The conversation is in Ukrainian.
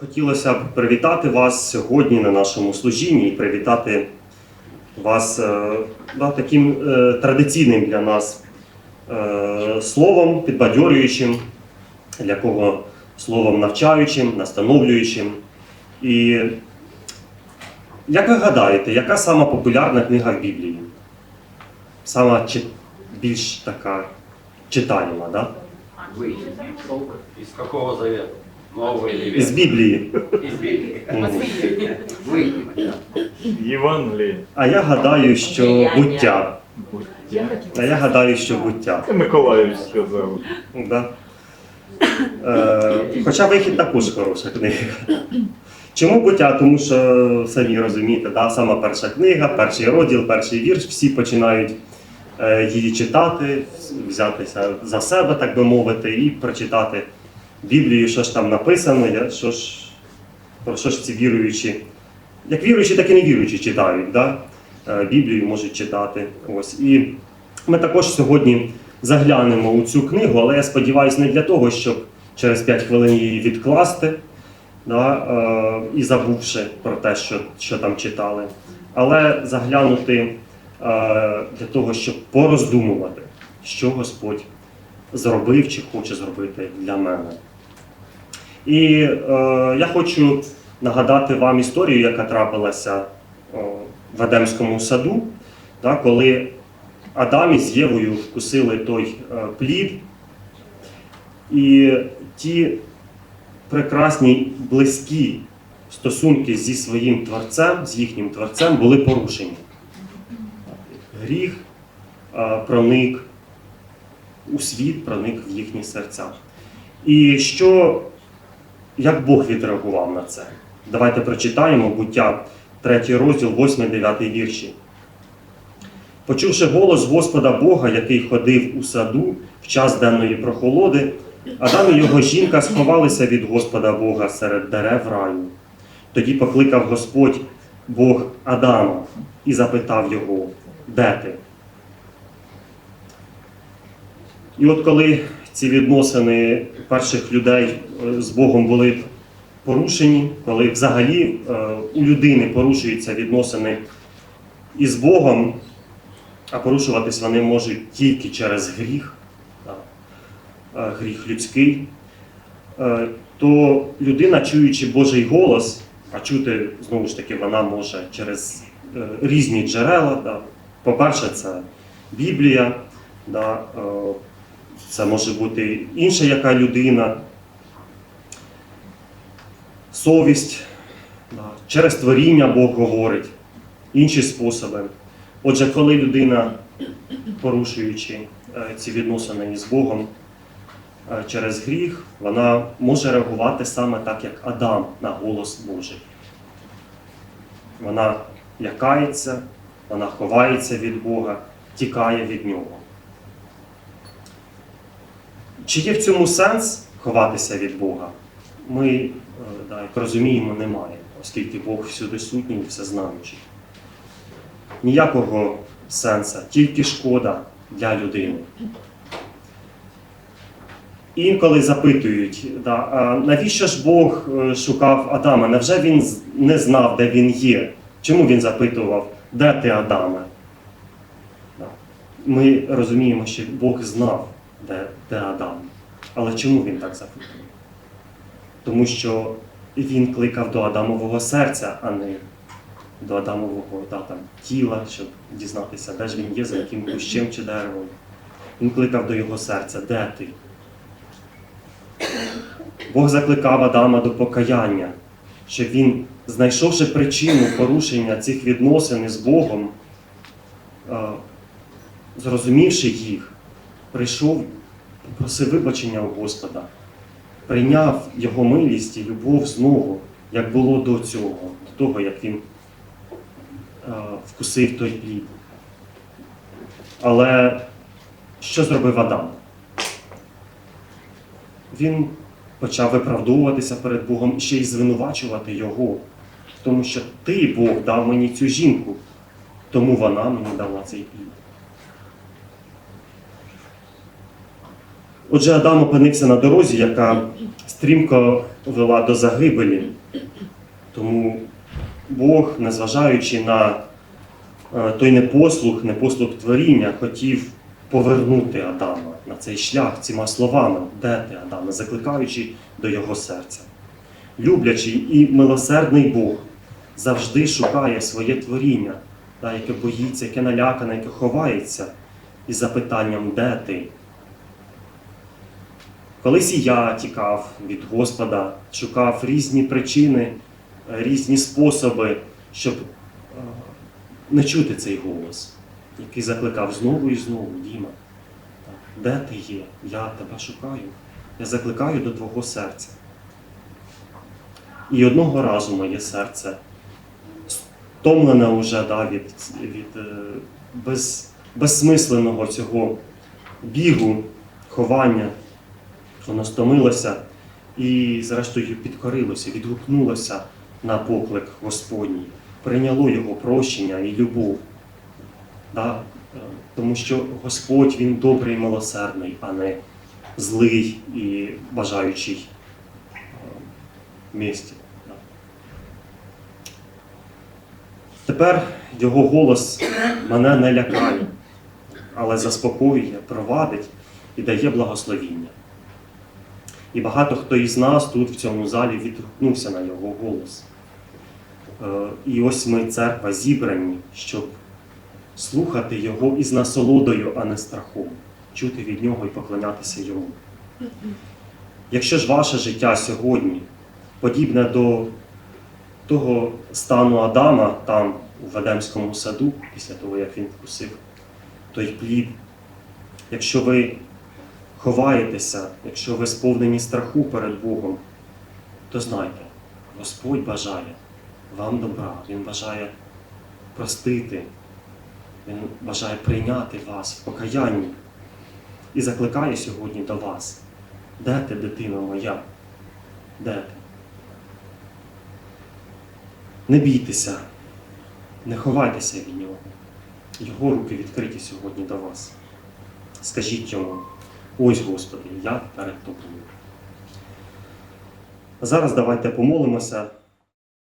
Хотілося б привітати вас сьогодні на нашому служінні і привітати вас е, да, таким е, традиційним для нас е, словом, підбадьорюючим, для кого словом навчаючим, настановлюючим. І як ви гадаєте, яка сама популярна книга в Біблії? Сама чи, більш така читаєма, да? Вы. Из какого или Біблії. Из Библии. Мгм. Євангеліє. А я гадаю, що буття. А я гадаю, що буття. Це Миколаївич сказав. Да. Е, хоча вихід також хороша книга. Чому буття? Тому що самі розумієте, да, сама перша книга, перший розділ, перший вірш, всі починають е, її читати, взятися за себе, так би мовити, і прочитати Біблію, що ж там написано, я- що ж, про що ж ці віруючі. Як віруючі, так і невіруючі читають. Да? Е, Біблію можуть читати. Ось. І ми також сьогодні заглянемо у цю книгу, але я сподіваюся, не для того, щоб через 5 хвилин її відкласти, да, е, і забувши про те, що, що там читали, але заглянути е, для того, щоб пороздумувати, що Господь зробив чи хоче зробити для мене. І е, я хочу нагадати вам історію, яка трапилася о, в Едемському саду, да, коли Адам із Євою вкусили той е, плід, і ті прекрасні близькі стосунки зі своїм творцем, з їхнім творцем були порушені. Гріх е, проник у світ, проник в їхні серця. І що, як Бог відреагував на це? Давайте прочитаємо буття 3 розділ, 8-9 вірші. Почувши голос Господа Бога, який ходив у саду в час денної прохолоди, Адам і його жінка сховалися від Господа Бога серед дерев раю. Тоді покликав Господь Бог Адама і запитав його, де ти? І от коли ці відносини перших людей е, з Богом були порушені, коли взагалі е, у людини порушуються відносини із Богом, а порушуватись вони можуть тільки через гріх, е, гріх людський, то людина, чуючи Божий голос, а чути знову ж таки вона може через різні джерела. По-перше, це Біблія, це може бути інша яка людина, совість, через творіння Бог говорить, інші способи. Отже, коли людина, порушуючи е, ці відносини із Богом е, через гріх, вона може реагувати саме так, як Адам на голос Божий. Вона лякається, вона ховається від Бога, тікає від нього. Чи є в цьому сенс ховатися від Бога? Ми, е, да, як розуміємо, немає, оскільки Бог всюди сутній і всезнаючий. Ніякого сенсу, тільки шкода для людини. Інколи запитують, да, а навіщо ж Бог е, шукав Адама? Невже він не знав, де він є? Чому він запитував, де ти Адаме? Да. Ми розуміємо, що Бог знав, де, де Адам. Але чому він так запитував? Тому що він кликав до Адамового серця, а не до Адамового да, там, тіла, щоб дізнатися, де ж він є, за яким кущем чи деревом. Він кликав до його серця, де ти? Бог закликав Адама до покаяння, щоб він, знайшовши причину порушення цих відносин із Богом, е, зрозумівши їх, прийшов, попросив вибачення у Господа, прийняв його милість і любов знову, як було до цього, до того, як він е, вкусив той плід. Але що зробив Адам? Він почав виправдовуватися перед Богом і ще й звинувачувати його, тому що ти, Бог, дав мені цю жінку, тому вона мені дала цей плід. Отже, Адам опинився на дорозі, яка стрімко вела до загибелі. Тому Бог, незважаючи на е, той непослух, непослух творіння, хотів повернути Адама на цей шлях цими словами, де ти, Адаме, закликаючи до його серця. Люблячий і милосердний Бог завжди шукає своє творіння, яке боїться, яке налякане, яке ховається, із запитанням, де ти? Колись і я тікав від Господа, шукав різні причини, е, різні способи, щоб е, не чути цей голос, який закликав знову і знову, Діма, де ти є? Я тебе шукаю. Я закликаю до твого серця. І одного разу моє серце стомлене уже да, від, від е, без, безсмисленого цього бігу, ховання, воно стомилося і, зрештою, підкорилося, відгукнулося на поклик Господній, прийняло його прощення і любов. Да? е, Тому що Господь Він добрий і милосердний, а не злий і бажаючий е, місті. Тепер його голос мене не лякає, але заспокоює, провадить і дає благословіння. І багато хто із нас тут в цьому залі відгукнувся на його голос. Е, І ось ми, церква, зібрані, щоб слухати його із насолодою, а не страхом, чути від нього і поклонятися йому. Якщо ж ваше життя сьогодні подібне до того стану Адама там, у Ведемському саду, після того, як він вкусив той плід, якщо ви ховаєтеся, якщо ви сповнені страху перед Богом, то знайте, Господь бажає вам добра, Він бажає простити, Він бажає прийняти вас в покаянні і закликає сьогодні до вас. Де ти, дитино моя? Де ти? Не бійтеся, не ховайтеся від нього. Його руки відкриті сьогодні до вас. Скажіть йому, ось Господи, я перед тобою. Зараз давайте помолимося